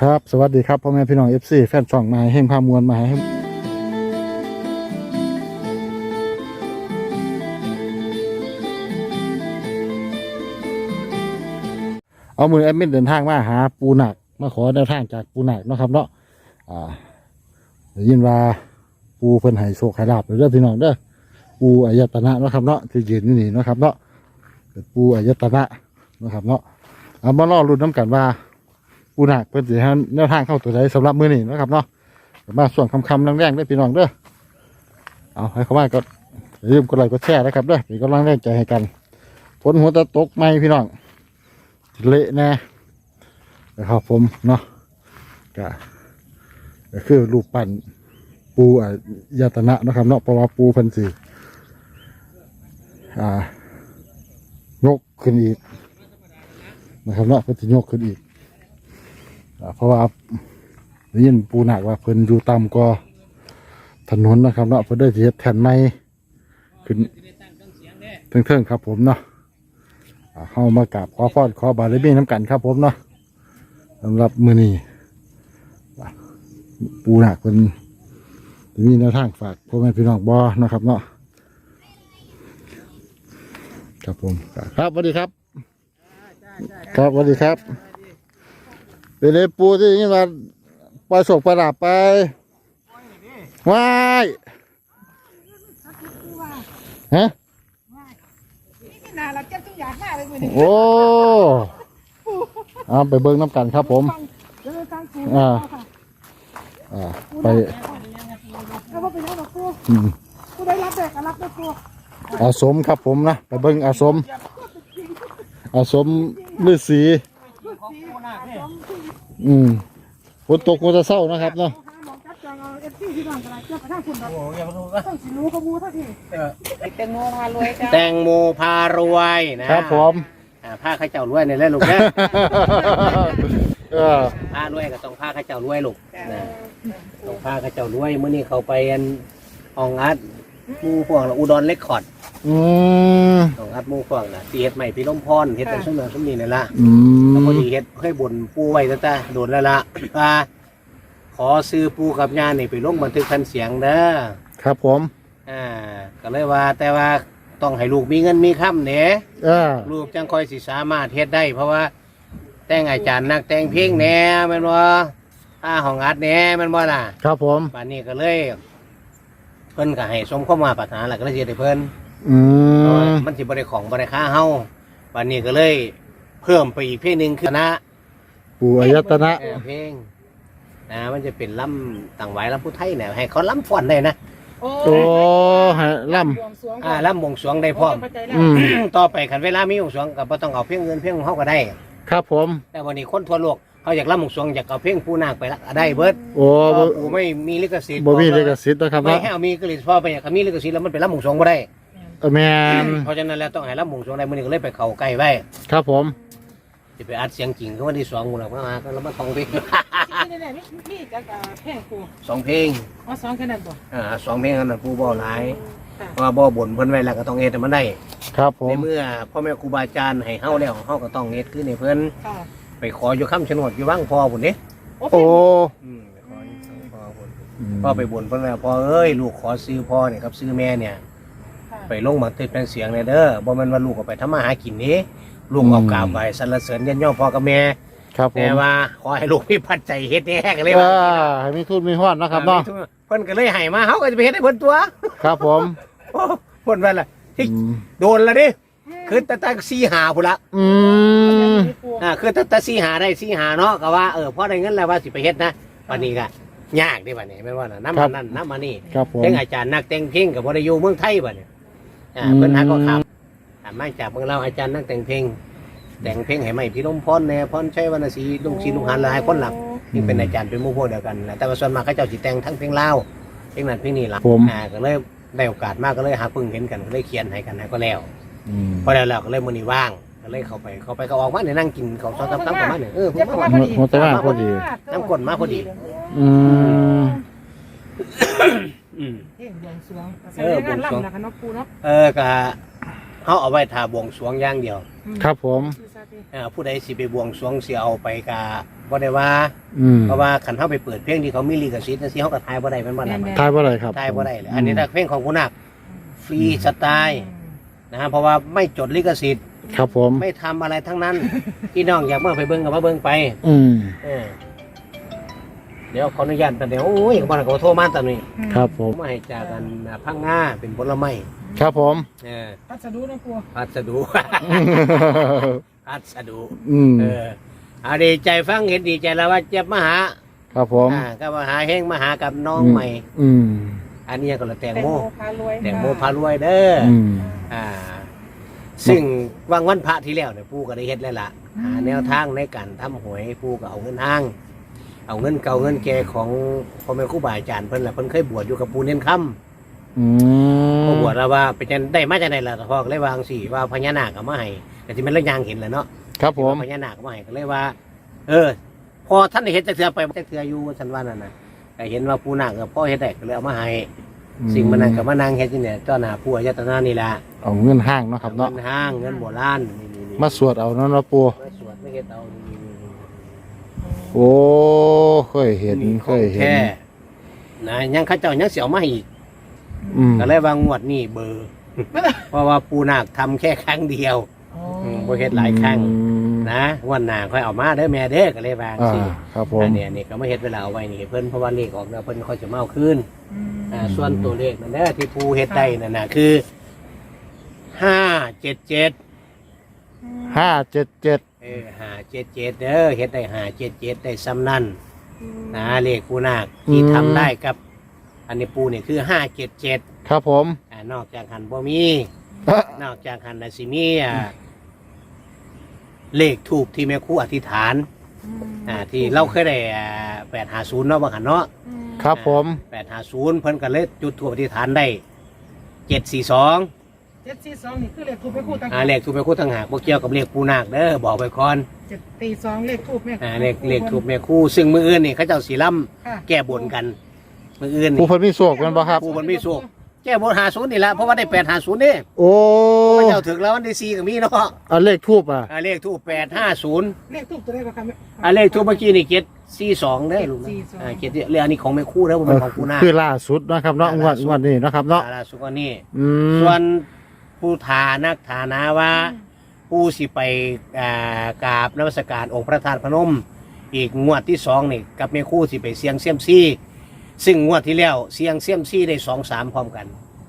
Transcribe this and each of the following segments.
ครับ สวัสดีครับพ่อแม่พี่น้องเอฟซีแฟนช่องมาให้พามวลมาให้เอามือแอดมินเดินทางมาหาปูหนักมาขอแนวทางจากปูหนักเนาะครับเนาะอ่าได้ยินว่าปูเพิ่นให้โชคให้ลาบเด้อพี่น้องเด้อปูอายตนะเนาะครับเนาะที่ยืนอยู่นี่เนาะครับเนาะเป็นปูอายตนะเนาะครับเนาะเอามาล่อรุ่นน้ำกันว่า ปูหนักเพิ่นสิให้แนวทางเข้าตัวใดสำหรับมือนี้เนะครับเนาะมาส่วนคำๆแรงๆเด้พี่น้องเด้อเอาให้เขามาก็อย่าลืมกดไลค์กดแชร์นะครับเด้อเป็นกำลังแรงใจให้กันฝนหัวตะตกไหมพี่น้องเละแน่นะครับผมเนาะก็คือรูปปั้นปูอายตนะนะครับเนาะเพราะว่าปูเพิ่นสิอ่ายกขึ้นอีกนะครับเนาะพิ่นสิยกขึ้นอีก เพราะว่าได้ยินปูหนักว่าเพิ่นอยู่ต่ำกว่าถนนนะครับเนาะเพิ่นได้เฮ็ดแผ่นไม้ขึ้นเทิงๆครับผมเนาะเข้ามากราบขอพรขอบารมีน้ำกันครับผมเนาะสำหรับมื้อนี้ปูหนักเพิ่นจะมีแนวทางฝากพ่อแม่พี่น้องบ่นะครับเนาะครับผมครับสวัสดีครับ ครับสวัสดีครับ เป็นไอ้ปูที่นี่มาปล่อยศกประดับไปว้ายฮะนี่นาเราเก็บทุกอย่างมากเลยมือนี้โอ้เอาไปเบิ้งน้ำกันครับผมเดินทางปูอ่าค่ะอ่าไปแล้วก็ไปยังกับปูอืมปูได้รับเด็กก็รับได้ปูอาสมครับผมนะไปเบิ้งอาสมอาสมฤาษี อืมฝนตกมันจะเศร้านะครับเนาะหาหมองจับจองเอาเอฟซีที่บ้านกันเจ้าประธานคุณต้องสิรู้ขบูท่าทีแตงโมพารวยจ้าแตงโมพารวยนะครับผมอ่าผ้าข้าเจ้ารวยในเล่ลูกนะเออผ้ารวยก็ต้องผ้าข้าเจ้ารวยลูกนะต้องผ้าข้าเจ้ารวยเมื่อนี้เขาไปอันห้องอัดหมูพวกน่ะอุดรเลคคอร์ด อืมห้องอัดหมูพวกน่ะสีเฮ็ดใหม่พี่ล้มพรเฮ็ดเป็นชั่วโมงชั่วโมงนี่ละอืแล้วพอมดีเฮ็ดเคยบ่นปูไว้ตั้งแต่โดนแล้วละว่าขอซื้อปูกับยานี่ไปลงบันทึกคันเสียงเด้อครับผม อ่าก็เลยว่าแต่ว่าต้องให้ลูกมีเงินมีคำเนี่ยเออ ลูกจังคอยสิสามารถเฮ็ดได้ เพราะว่า แต่งอาจารย์นักแต่งเพลงแหน่แม่นว่าถ้าห้องอัดแหน่แม่นบ่ล่ะครับผม ป่านนี้ก็เลย เพิ่นก็ให้สมเข้ามาปรารถนาแล้วก็เลยสิให้เพิ่น อืเพราะว่าม มันสิบ่ได้ของบ่ได้ค่าเฮาป่านนี้ก็เลย เพิ่มไปอีกเพลงหนึงคือคณะปู่อายตนะ เออเพลงนะมันจะเป็นล่ำต่างไหวล่ำผู้ไทยเนี่ยให้เขาล่ำฟ้อนได้นะโอ้โอ้ฮะล่บวงสรวงอ่าล่ำบวงสรวงได้พร้อม เข้าใจแล้ำวอืม ต่อไปคันเวลามีบวงสรวงก็บ่ต้องเอาเพลงเงินเพลงของเฮาก็ได้ ครับผม แต่วันนี้คนทั่วโลกเขาอยากล่ำบวงสรวงอยากเอาเพลงผู้นาคไปละได้เบิดโอ้เพบ่ราะกูไม่มีลิขสิทธิ์บ่มีลิขสิทธิ์นะครับไม่เนาะให้เอามีลิขสิทธิ์เพราะไปอยากมีลิขสิทธิ์แล้วมันเป็นล่ำบวงสรวงบ่ได้เออ แม่นเพราะฉะนั้นแล้วต้องให้ล่ำบวงสรวงได้มื้อนี้ก็เลยไปเข้าใกล้ไว้ครับผมสิไปอัดเสียงจริงคือวันที่สองกูน่ะมาก็แล้วมาท่องเพลงนี่นี่นี่นี่จะแพงปูสองเพลงอ๋อสองขนาดบ่อ่าสองเพลงนั้นผู้บ่หลายค่ะเพราะว่าบ่บ่นเพิ่นไว้แล้วก็ต้องเฮ็ดให้มันได้ ครับผในมเมื่อพ่อแม่ครูบาอาจารย์ให้เฮาแล้วเฮาก็ต้องเฮ็ดคือในเพิ่นค่ะไปขออยู่คำชะโนดอยู่วังพ่อพุ่นเด้โอ้โอ้อืมไปขออยู่วังพ่อพุ่นพ่อไปบ่นเพิ่นแล้วพ่อเอ้ยลูกขอซื้อพ่อเนี่ยกับซื้อแม่เนี่ย ไปลงบันทึกเป็นเสียงเลยเด้อบ่แม่นว่าลูกก็ไปทำมาหากินนี้ลูกเอากราบไหว้สรรเสริญยันย่อพ่อกับแม่ครับผมแต่ว่าขอให้ลูกมีปัจจัยเฮ็ดแหน่ก็เลยเอว่าอให้มีทุนมีห้อนนะครับเนาะเพิ่นก็เลยให้มาเฮาก็จะไปเฮ็ดให้เพิ่นตัวครับผมโอ้เพิ่นว่าล่ะที่อืมโดนละดิคือตะตะสีหาพุ่นละอืมอ่าคือตะตะสีหาได้สีหาเนาะก็ว่าเออพอได้เงินแล้วว่าสิไปเฮ็ดนะวันนี้ก็ยากเดิบัดนี้แม่นว่าน่ะน้ำมันนั่นน้ำมันนี่ครับผม เพ่งอาจารย์นักแต่งเพลงกับบ่ได้อยู่เมืองไทยบัดนี้ อ่าอืมเพิ่นหาก็ถามถามมาจากเมืองเราอาจารย์นักแต่งเพลง แต่งเพลงให้ใหม่พี่ลมพรแน่พรชัยวรรณศรีลุงศรีลุงหันหลายคนหลักนี่เป็นอาจารย์เป็นหมู่พวกเดียวกันแหละแต่ว่าส่วนมากเขาเจ้าสิแต่งทั้งเพลงลาวเพลงนั้นเพลงนี้ล่ะผม อ่าก็เลยได้โอกาสมากก็เลยหาพึ่งเห็นกันก็เลยเขียนให้กันให้ก็แล้วอืมพอแล้วแล้วก็เลยมื้อนี้ว่างก็เลยเข้าไปเข้าไปก็ออกมาเนี่ยนั่งกินข้าวซอยตับตับประมาณนี้เออผมเจ็บมาประว่ามาณหัวใจมากพอดี น้ำกลมาพอดี อืม อืม เพ่งบวงสรวงเออบวงสรวงงนะคะน้องปูเนาะเออก็เฮาเอาไว้ทาบวงสรวงอย่างเดียวครับผม คือซาติอ่าผู้ใดสิไปบวงสรวงสิเอาไปกะบ่ได้ว่า อืมเพราะว่าคันเฮาไปเปิดเพลงที่เขามีลิขสิทธิ์จังซี่เฮาก็ทายบ่ได้แม่นบ่ล่ะทายว่าอะไรครับทายบ่ได้เลยอันนี้ถ้าเพลงของผู้นักฟรีสไตล์นะฮะเพราะว่าไม่จดลิขสิทธิ์ ครับผม ไม่ทำอะไรทั้งนั้น พี่น้องอยากเมื่อไปเบิ่งก็มาเบิ่งไป อืมเออ เดี๋ยวขออนุญาตแต่เดี๋ยวโอ้ยบ่ได้ขอโทษมาตอนนี้ครับผผมมมาให้จากกันอ่าพังงาเป็นผลไม้ครับผม เออพัสดุนะครัวพัสดุ พัสดุอืมเออเอาดีใจฟังเห็นดีใจแล้วว่าเจ็บมาหาครับผม อ่าก็มาหาเฮงมาหากับน้องใหม่ อืมอันนี้ก็ละแตงแตงโมโมพารวยแตงโมพารวยเด้อออืมอ่า ซึ่งวันวันพระที่แล้วเนี่ยปู่ก็ได้เฮ็ดแล้วล่ะหาแนวทางในการทำหวยปู่ก็เอาเงินทาง เอาเงินเก่าเงินแก่ของพ่อแม่ครูบาอาจารย์เพิ่นล่ะเพิ่นเคยบวชอยู่กับปู่เน้นคำอืมพอบวชแล้วว่าเป็นจังได้มาจากไหนล่ะพ่อก็เลยวาจั่งสิว่าพญานาคเอามาให้แต่ที่มันเรื่องยางเห็นแหล้วเนาะ ครับผม พญานาคเอามาให้ก็เลยว่า เออ พอท่านได้เห็นจักเทือไปจักเทืออยู่ฉันว่านั่นน่ะแต่เห็นว่าปู่นาคกับพ่อเฮ็ดได้ก็เลยเอามาให้สิ่งมันนั่นก็มานั่งเฮ็ดที่เนี่ยเจ้าหน้าผู้อายตนะนี่ล่ะเอาเงินห้างเนาะครับเนาะเงินห้างเงินโบราณนี่นี่นี่มาสวดเอาเนาะเนาะปูมาสวดไม่เฮ็ดเอานี่นี่นี่ โอ้เคยเห็นนี่เคยเห็นแท้นะยังเข้าเจ้ายังเสียวมาให้อีกอืมก็เลยวางงวดนี่เบอร์ เพราะว่าปูนาคทำแค่ครั้งเดียวอ๋ออืมบ่เฮ็ดหลายครั้งอืมนะวันหน้าค่อยเอามาเด้อแม่เด้อก็เลยวางอ่าสิครับผมอันเนี้ยนี่ก็ไม่เฮ็ดเวลาเอาไว้นี่ให้เพิ่นเพราะว่าเลขออกแล้วเพิ่นค่อยจะมาเอาคืน อืมอ่าส่วนตัวเลขนั่นแหละที่ปูเฮ็ดได้นั่นน่ะคือห้าเจ็ดเจ็ดห้าเจ็ดเจ็ด เออห้าเจ็ดเจ็ดเด้อเฮ็ดได้ห้าเจ็ดเจ็ดได้ซ้ำนั่นนะเลขปูนาคที่ทำได้กับ อันนี้ปูนี่คือห้าเจ็ดเจ็ดครับผมอ่านอกจากหันบ่มีนอกจากหันนะสิมีอ่าเลขถูกที่แม่ครูอธิษฐานอ่าที่เราเคยได้แปดหาศูนย์เนาะบางหันเนาะครับผมแปดหาศูนย์เพิ่นก็เลยจุดถูกอธิษฐานได้เจ็ดสี่สอง เจ็ดสี่สองนี่คือเลขทูบแม่คู่ต่างอ่าเลขถูกแม่ครูต่างหากบ่เกี่ยวกับเลขปูนาคเด้อบอกไปก่อนเจ็ดตีสองเลขทูบแม่อ่าเลขเลขถูกแม่ครูซึ่งมืออื่นนี่เขาเจ้าสีล่ค่ะำแก้บนกันมืออื่นผู้นี่ เพิ่นมีโศกกันบ่ครับ ผู้เพิ่นมีโชคแก้บนหาศูนย์นี่ละเพราะว่าได้แปดหาศูนย์นี่โอ้พระเจ้าถึงแล้ววันที่สี่ก็มีเนาะอันเลขทูบอะอ่าเลขถูกแปดห้าศูนย์เลขทูบตัวเลขก็ค่ะแม่ อ่าเลขทุกเมื่อกี้นี่เจ็ดสี่สองได้อลูกนะ742 อ่าเจ็ดเรื่องอันนี้ของแม่คู่แล้วมันเป็นของกูนาคือล่าสุดนะครับเนาะงวดงวดนี้เนาะครับเนาะ อ่าล่าสุดก็นี่อืมส่วน ผู้ทานักฐานะว่าผู้สิไปอ่ากราบนมัสการองค์พระธาตุพนม อีกงวดที่สองนี่กับแม่คู่สิไปเสียงเซียมซี่ ซึ่งงวดที่แล้วเสียงเซียมซี่ได้สองสามพร้อมกัน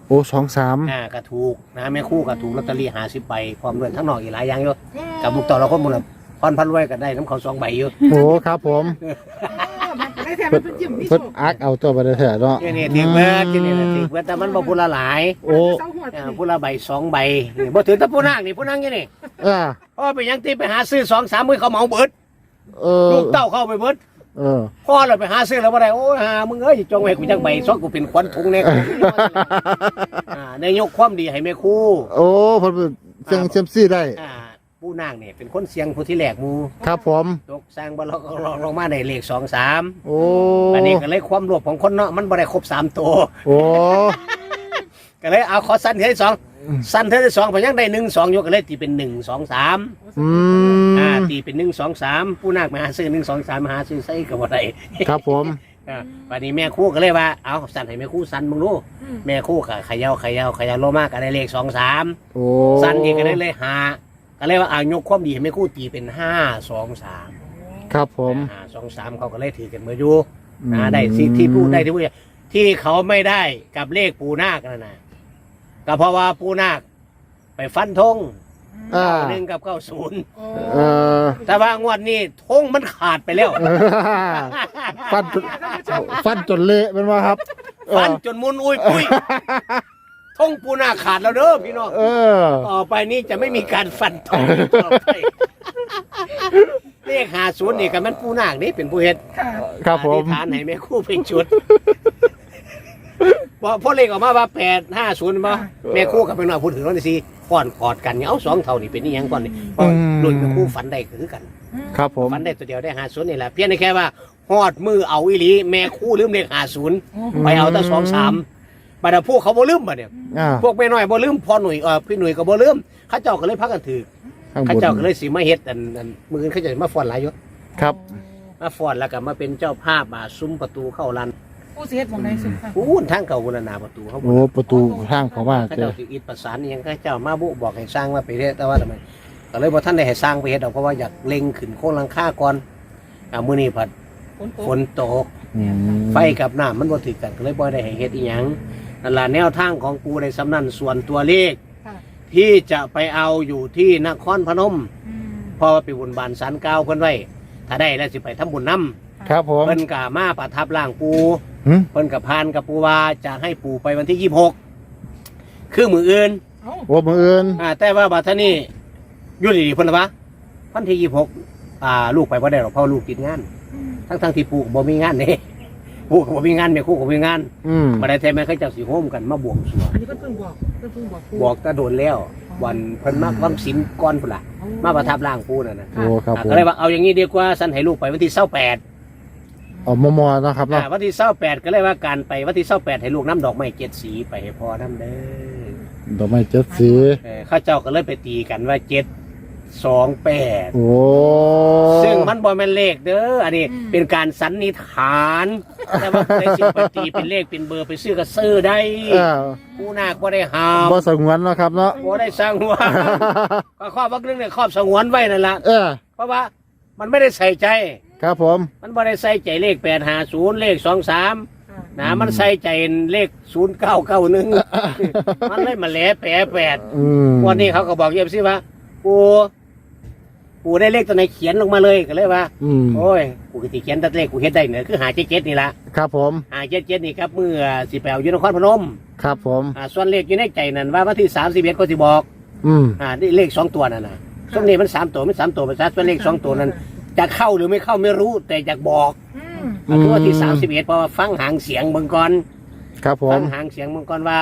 โอ้สองสามอ่ากระถูกนะแม่คู่กระถูกลอตเตอรี่หาสิบใบพร้อมด้วยทั้งนอกอีกหลายอย่างอยู่กับลูกต่อเราคนหมดละพรพันไว้ก็ได้น้ำเขาสองใบอยู่โอ้ครับผมมันได้ แทนมันเป็นจิ้มนี่เพิ่นโชคอักเอาตัวไปได้เถอะเนาะที่นี่ถือเบิดที่นี่น่ะถือเบิดแต่มันบ่พูละหลายโอ้เสาหัวอ่าผู้ละใบสองใบนี่บ่ถือแตะผู้นางนี่ผู้นางนี่นี่อ่าพ่อไปยังที่ไปหาซื้อสองสามมือเขาเหมาเบิดเออลูกเต้าเข้าไปเบิดเออ พ่อเราไปหาซื้อแล้วบ่ได้โอ้ยหามึงเอ้ยจงไว้กูจังใบซอกกูเป็นขวัญถุงแน่อ่าในยกความดีให้แม่ครูโอ้เพิ่นเป็นเสียงเซียมซี่ได้ อ่า ผู้นางนี่เป็นคนเสียงผู้ที่แหลกหมูครับผม ตกสร้างบ่ลองลงมาได้เลขสองสามโอ้อันนี้ก็เลยความรวบของคนเนาะมันบ่ได้ครบสามตัว โอ้ก็เลยเอาขอสั้นเท่าที่สองสั้นเท่าที่สองพอยังได้หนึ่งสองยกก็เลยตีเป็นหนึ่งสองสามอืมอ่าตีเป็นหนึ่งสองสามผู้นาคมาหาซื้อหนึ่งสองสามมาหาซื้อใส่กับอะไรครับผมอ่าวันนี้แม่ครู่ก็เลยว่าเอาสั่นให้แม่ครู่สั่นมึงดูแม่ครู่ก็เขย่าเขย่าเขย่าโลมากก็ได้เลขสองสามโอ้สั่นอีกก็ได้เลขห้า ก็เลยว่าเอายกความดีให้แม่ครู่ตีเป็นห้าสองสามครับผม ห้าสองสามเขาก็เลยถือกันเมื่ออยู่นะได้ที่ที่พูดได้ที่พูดที่เขาไม่ได้กับเลขปูนาคนั่นนะก็เพราะว่าปูนาคไปฟันธงอ่า หนึ่งกับเก้าศูนย์เออ แต่ว่างวดนี้ธงมันขาดไปแล้ว ฟันจนฟันจนเละเป็นว่าครับ เออ ฟันจนมุนอุ้ยปุ้ย ธงปูนาขาดแล้วเด้อพี่น้องเออ ต่อไปนี้จะไม่มีการฟันธงต่อไปเลขหาศูนย์นี่กับมันปูนาคนี่เป็นผู้เฮ็ดค่ะครับผมอธิษฐานให้แม่ครู่เป็นชุดพอพอเลขออกมาว่าแปดห้าศูนย์มาแม่ครู่กับเป็นหน่อยพูดถึงแล้วนี่สิก่อนกอดกันเนี่ยเอาสองเท่านี่เป็นนี่ยังก่อนนี่เพราะรุ่นแม่ครู่ฝันได้คือกัน ครับผมฝันได้ตัวเดียวได้หาศูนย์นี่แหละเพียงแต่แค่ว่าฮอดมือเอาอีหลีแม่คู่ลืมเลขหาศูนย์ไปเอาตั้งสองสาม บัดนี้พวกเขาบ่ลืมบัดเนี่ยอ่าพวกแม่น้อยบ่ลืมพ่อหนุ่ยเออพี่หนุ่ยก็บ่ลืมเขาเจ้าก็เลยพักกันถือข้างบเขานเจ้าก็เลยสิมาเฮ็ดอันอันมืออนเขาจะมาฟ้อนหลายอยศครับ มาฟ้อนแล้วก็มาเป็นเจ้าภาพอ่าซุ้มประตูเข้าลานผู้เสียหมองไหนสุดค่ะอู้นทางเก่าบุรณาประตูเขาบ่โอ้ประตูทางเขาว่าเขาเจอเจ้าสิอิฐประสานอิหยังเขาเจ้ามาบุบอกให้สร้างมาไปเฮ็ดแต่ว่าทำไมก็เลยบ่ทันได้ให้สร้างไปเฮ็ดดอกเพราะว่าอยากเล็งขึ้นโค้งหลังคาก่อนอ่ามื้อนี้ผัดฝนตฝกนตกอืมไฟกับน้ำมันบ่ถือกันก็เลยบ่ได้ให้เฮ็ดอีหยัง นั่นล่ะแนวทางของกูในสำนันส่วนตัวเลข ค่ะที่จะไปเอาอยู่ที่นครพนมอืมเพราะว่าไปบุญบานสันเก้าเพิ่นไว้ ถ้าได้แล้วสิไปทำบุญนํครับผมเพิ่นกะมาประทับร่างปู หึเพิ่นกับพานกับปูว่าจะให้ปูไปวันที่26คือมืออื่นเอ้าโอ้มืออื่นอ่าแต่ว่าบัดท่านี้อยู่ดีๆเพิ่นว่าวันที่26อ่าลูกไปบ่ได้หรอกเพราะลูกติดงาน อืมทั้งๆที่ปูก็บ่มีงานเด้ปูก็บ่มีงานแม่ครูก็บ่มีงานอืมบ่ได้แท้แม่เขาเจ้าสิโฮมกันมาบวงสรวงอันนี้เพิ่นเพิ่งบอกเพิ่นเพิ่งบอกครู บอกตะโดนแล้ว วันเพิ่นมาวังศีลก่อนพุ่นล่ะเอ้มาประทับร่างปูนั่นน่ะโอ้ครับอ่าผมก็เลยว่าเอาอย่างนี้ดีกว่าสันให้ลูกไปวันที่28 เอามอมอๆนะครับเนาะอ่าวันที่28ก็เลยว่าการไปวันที่28ให้ลูกน้ำดอกไม้เจ็ดสีไปให้พ่อน้ำเด้อดอกไม้เจ็ดสี เออเข้าเจ้าก็เลยไปตีกันว่าเจ็ด สองแปดโอ้ซึ่งมันบอแมนเลขเด้ออันนี้เป็นการสันนิษฐานแต่ว่าในสิ่งไปตีเป็นเลขเป็นเบอร์ไปซื้อก็ซื้อได้เออผู้นาคบ่ได้ห้ามบ่สงวนเนาะครับเนาะบ่ได้สร้างหัวก็ครอบว่าเรื่องเนี่ยครอบสงวนไว้นั่นละเออเพราะว่ามันไม่ได้ใส่ใจ ครับผม มันบ่ได้ใส่ใจเลขแปดหาศูนย์เลขสองสามค่ะนะมันใส่ใจเลขศูนย์เก้าเก้าหนึ่งมันเลยมาแหลแปรแปดอืมวันนี้เขาก็บอกเยี่ยมสิว่าปู ปูได้เลขตัวไหนเขียนลงมาเลยก็เลยว่า อืมโอ้ยกูก็สิเขียนแต่เลขกูเฮ็ดได้เนี่ยคือหาเจ็ดเจ็ดนี่ละครับผม หาเจ็ดเจ็ดนี่ครับเมื่อสิไปเอาอยู่นครพนมครับผม อ่าส่วนเลขอยู่ในใจนั่นว่าวันที่สามสิบเอ็ดก็สิบอกอืม อ่านี่เลขสองตัวนั่นนะช่วงนี้มันสามตัวมันสามตัวมันซัดส่วนเลขสองตัวนั้น จะเข้าหรือไม่เข้าไม่รู้แต่อยากบอกอืมอ่าคือวันที่สามสิบเอ็ดเพราะว่าฟังหางเสียงเบิ่งก่อน ครับผฟัม งหางเสียงเบิ่งก่อนว่า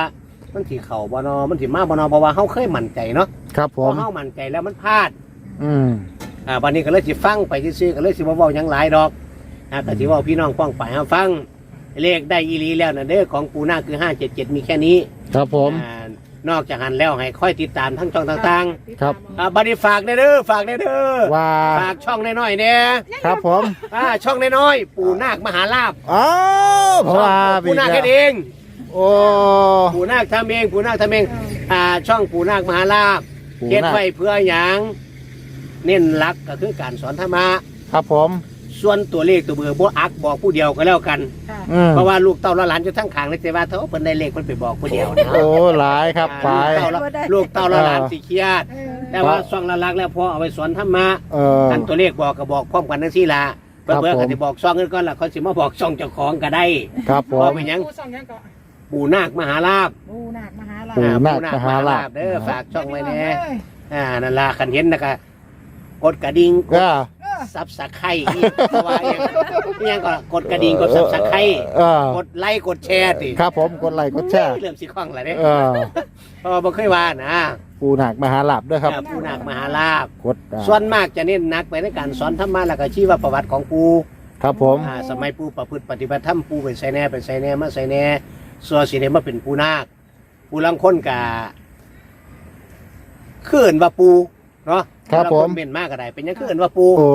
มันสิเข่าบ่นอมันสิมาบ่นอเพราะว่าเฮาเคยมั่นใจเนาะครับผพอมเฮามั่นใจแล้วมันพลาด อืมอ่าวันนี้ก็เลยสิฟังไปซื่อๆก็เลยสิบ่เว้าหยังหลายดอกอ่าก็สิเว้าพี่น้องป้องไปเฮาฟัง เลขได้อีหลีแล้วนะเด้อของปูนาคือ 577 มีแค่นี้ครับผม อ่านอกจากหันแล้วให้ค่อยติดตามทั้งช่องต่างครับ ๆอ่าบัดนี้ฝากเด้อเด้อฝากเด้อเด้อว่าฝากช่องน้อยๆเนี่ยครับผมอ่าช่องน้อยๆปู่นาคมหาลาภอ้าวเพราะว่าปู่นาคแค่เอง โอ้ ปู่นาคทำเองปู่นาคทำเองอ่าช่องปู่นาคมหาลาภปู่เฮ็ดนาคไว้เพื่อหยัง เน้นหลักก็คือการสอนธรรมะครับผม ส่วนตัวเลขตัวเบอร์บ่อักบอกผู้เดียวก็แล้วกัน ค่ะอืมเพราะว่าลูกเต้าละหลานจะทั้งขางเลยแต่ว่าเท่าเพิ่นได้เลขมันไปบอกผู้เดียวนะโอ้หลายครับไปอ่าลูกเต้าละลูกเต้าละหลานสิเครียด เออแต่ว่าช่องละลักแล้วพอเอาไปสอนธรรมะเออ อันตัวเลขบอกก็บอกพร้อมกันทั้งสี่ละเพื่อครับเพื่อผมก็สิบอกช่องอื่นก่อนละเขาสิมาบอกช่องเจ้าของก็ได้ ครับผพอมไปหยัง ผู้ส่องยังก็ปู่นาคมหาลาภปูนาคมหาลาปู่ภนาคมหาลาภ เด้อฝากช่องไว้แน่เอ้ยอ่านั่นล่ะคันเห็นนะก็ กดกระดิ่งกดก็ซับสไครต์เพราะว่าอย่างอย่างก็กดกระดิ่งกดซับสไครต์เออกดไลค์กดแชร์ติครับผมกดไลค์กดแชร์เริ่มสิคล่องแล้วเด้เออเพราะว่าบ่เคยว่านะปูหนักมหาหลับด้วยครับอ่าผู้นักมหาลาภกดอ่าส่วนมากจะเน้นหนักไปในการสอนธรรมะแล้วก็ชีวประวัติของปู ครับผม อ่าสมัยปูประพฤติปฏิบัติธรรมปูเป็นไสแหน่เป็นไสแหน่มาไสแหน่ส่วนสิได้มาเป็นปูนาคปูลังคนกะเขื่อนว่าปู เนาะครับผมปูลังนเป็นมากก็ได้ เป็นหยังเขื่อนว่าปู โอ้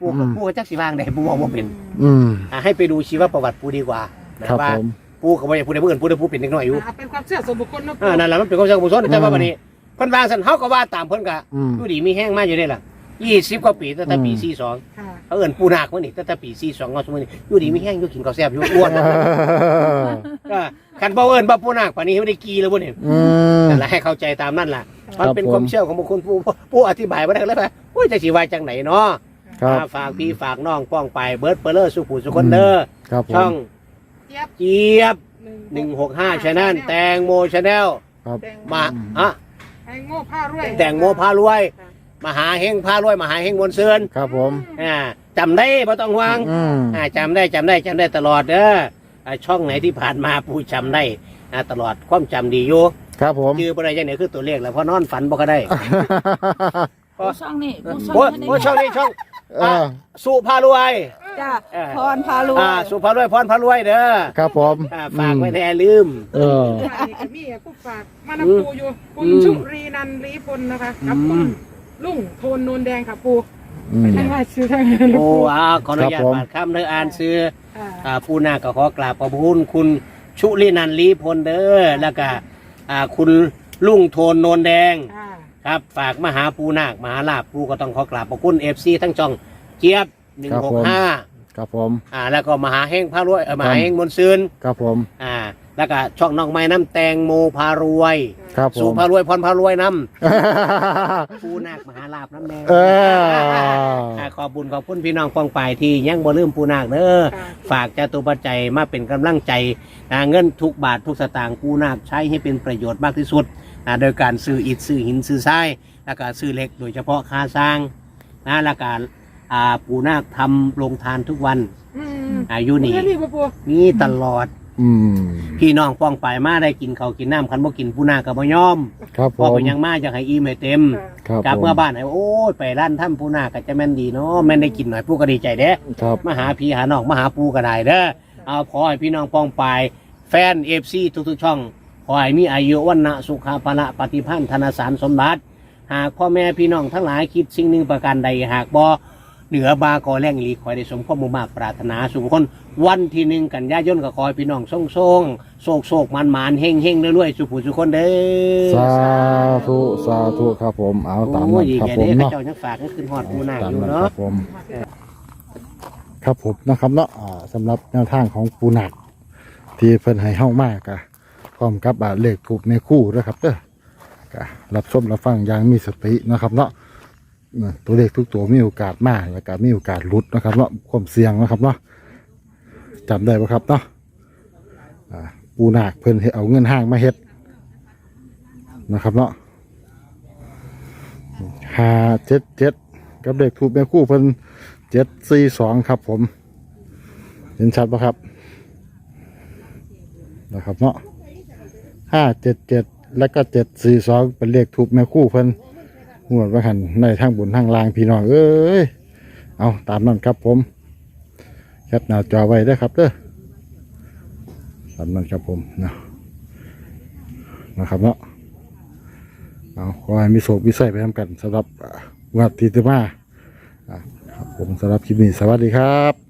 ปูอืมปูก็จักสิวางได้ปูบอกว่าเป็นอืม อ่าให้ไปดูชีวประวัติปูดีกว่านะครับว่าผม ปูกับว่าอย่าพูดได้เพื่อนปูได้ปูเป็นเด็กน้อยอยู่อ่าเป็นความเชื่อส่วนบุคคลเนาะอ่านั่นแหละมันเป็นความเชื่อของบุคคลแต่ว่าวันนี้เพิ่นวางสันเฮาก็ว่าตามเพิ่นกะอืม ดูดีมีแห้งมากอยู่ได้ล่ะยี่สิบกว่าปีตั้งแต่ปีอืม สี่สองค่ะเขาเอิ้นปูนาคมานี่ตั้งแต่ปีสี่สองเอาสมมุตินี่อยู่ดีมีแห้งอยู่กินข้าวแซ่บอยู่อ้วนเออก็คันบ่เอิ้นบ่ปูนาคป่านนี้ไม่ได้กีแล้วบ่นี่อืม นั่นแหละให้เข้าใจตามนั่นล่ะ มันเป็นผมความเชื่อของบุคคลผู้ผู้อธิบายบ่ได้เลยว่าโอ้ยจะสิว่าจังไหนเนาะครับ อ่าฝากพี่ฝากน้องป้องไปเบิร์ดเปอร์เลอร์สุผู้สุคนเด้อครับผช่อมงเจี๊ยบเจี๊ยบ165ชาแนลแตงโมชาแนลครับมาอะแตงโง่ผ้ารวยแตงโมพารวยมหาเฮงพารวยมหาเฮงมวลเสือนครับผม อ่าจำได้บ่ต้องห่วง อืม อ่าจำได้จำได้จำได้ตลอดเด้ออ่าช่องไหนที่ผ่านมาผู้จำได้อ่าตลอดความจำดีอยู่ ครับผมชื่อบ่ได้ยังไหนคือตัวเลขแล้วเพราะนอนฝันบ่ก็ได้ผู้ช่องนี่ผู้ช่องโอ้ยนี่โอ้ยช่องนี้ช่องเออ สุภารวย จ้าเออ พรพารวยอ่าสุภารวยพรพารวยเด้อครับผมอ่าฝากไว้แน่ลืม เออ นี่ก็มีผู้ฝากมานำปูอยู่ คุณอืม ชุรีนันท์ลีพลนะคะกับอืคุณมลุงโทนโนนแดงค่ะปูอืมทั้งว่าชื่อทั้งโอ้อาขออนุญาตครับผม บาดคำเด้ออ่านซื้ออ่า อ่าผู้นาก็ขอกราบขอบคุณคุณชุลินันท์ลีพลเด้อแล้วก็ อ่าคุณลุงโทนโนนแดง อ่าครับฝากมาหาปูนาคมหาลาบปูก็ต้องขอกราบขอบคุณเอฟซีทั้งช่องเจี๊ยบหนึ่งครับหผกมห้าครับผม อ่าแล้วก็มหาเฮงพารวยเอ่อมหาเฮงมนต์ซืนครับผม อ่า แล้วก็ช่องน้องไม้น้ำแตงโมพารวย ครับผสุมพารวยพรพารวยน้ำปูนาคมหาลาบน้ำแดงเออ อ่าขอบบุญขอบคุณพี่น้องกองฝ่ายที่ยังบ่ลืมปูนาคเด้อค่ะฝากจตุปัจจัยมาเป็นกำลังใจอ่าเงินทุกบาททุกสตางค์ปูนาคใช้ให้เป็นประโยชน์มากที่สุดอ่าโดยการซื้ออิฐซื้อหินซื้อทรายแล้วก็ซื้อเหล็กโดยเฉพาะค่าสร้างนะแล้วก็อ่าปูนาคทำโรงทานทุกวันอืมอายุนี่เรื่องนี่ปูปูมีตลอด อืมพี่น้องป้องไปมาได้กินข้าวกินน้ำคันบ่กินปูนาคก็บ่ยอมครับผพอมเป็นยังมาอยากให้อิ่มให้เต็ม ค่ะ ครับกลับผมเมื่อบ้านให้โอ้ยไปร้านถ้ำปูนาคก็จะแม่นดีเนาะแม่นได้กินหน่อยปูก็ดีใจเด้ครับมาหาพี่หาน้องมาหาปูก็ได้เด้อเอาขอให้พี่น้องป้องไปายแฟนเอฟซีทุกๆช่องขอให้มีอายุวันนะสุขาภละปฏิพันธ์ธนสารสมบัติ หากพ่อแม่พี่น้องทั้งหลายคิดสิ่งหนึ่งประการใดหากบ่ เหนือบากอแรงอีหลีขอให้ได้สมความมุ่งมากปรารถนาสุขคน วันที่หนึ่งกันยายนก็ขอให้พี่น้องส่งส่งโศกโศกมันมันๆเฮงเฮงๆรวยๆสุขผู้สุขคนเด้อสาธุสาธุครับผมเอาตามโอ้นั้ยนครับแกผมเด้อเนาะเจ้ายังฝากให้ขึ้นฮอดปูนาคตามอยู่นั้นคเนาะรับผมครับผมนะครับเนาะอ่าสำหรับแนวทางของปูหนัก ที่เพิ่นให้เฮามากอะพร้อมกับบาเลขถูกในคู่นะครับเด้อก็รับชมรับฟังอย่างมีสตินะครับเนาะ ตัวเลขทุกตัวมีโอกาสมากแล้วก็มีโอกาสหลุดนะครับเนาะความเสี่ยงนะครับเนาะจำได้ปะครับเนาะอ่าปูนักเพิ่นให้เอาเงินห้างมาเฮ็ดนะครับเนาะห้าเจ็ดเจ็ดกับเลขถูกในคู่เพิ่นเจ็ดสี่สองครับผม เห็นชัดปะครับนะครับเนาะห้าเจ็ดเจ็ดแล้วก็เจ็ดสี่สองเป็นเลขถูกแม่คู่เพิ่น งวดว่าหันในทางบุญทางลางพี่น้องเอ้ยเอาตามนั้นครับผมแคปหน้าจอไว้ได้ครับเด้อตามนั้นครับผมนะนะครับเนาะเอาขอให้มีโศกมีใส่ไปทำกันสำหรับวัดที่จะมาอ่าครับผมสำหรับคลิปนี้สวัสดีครับ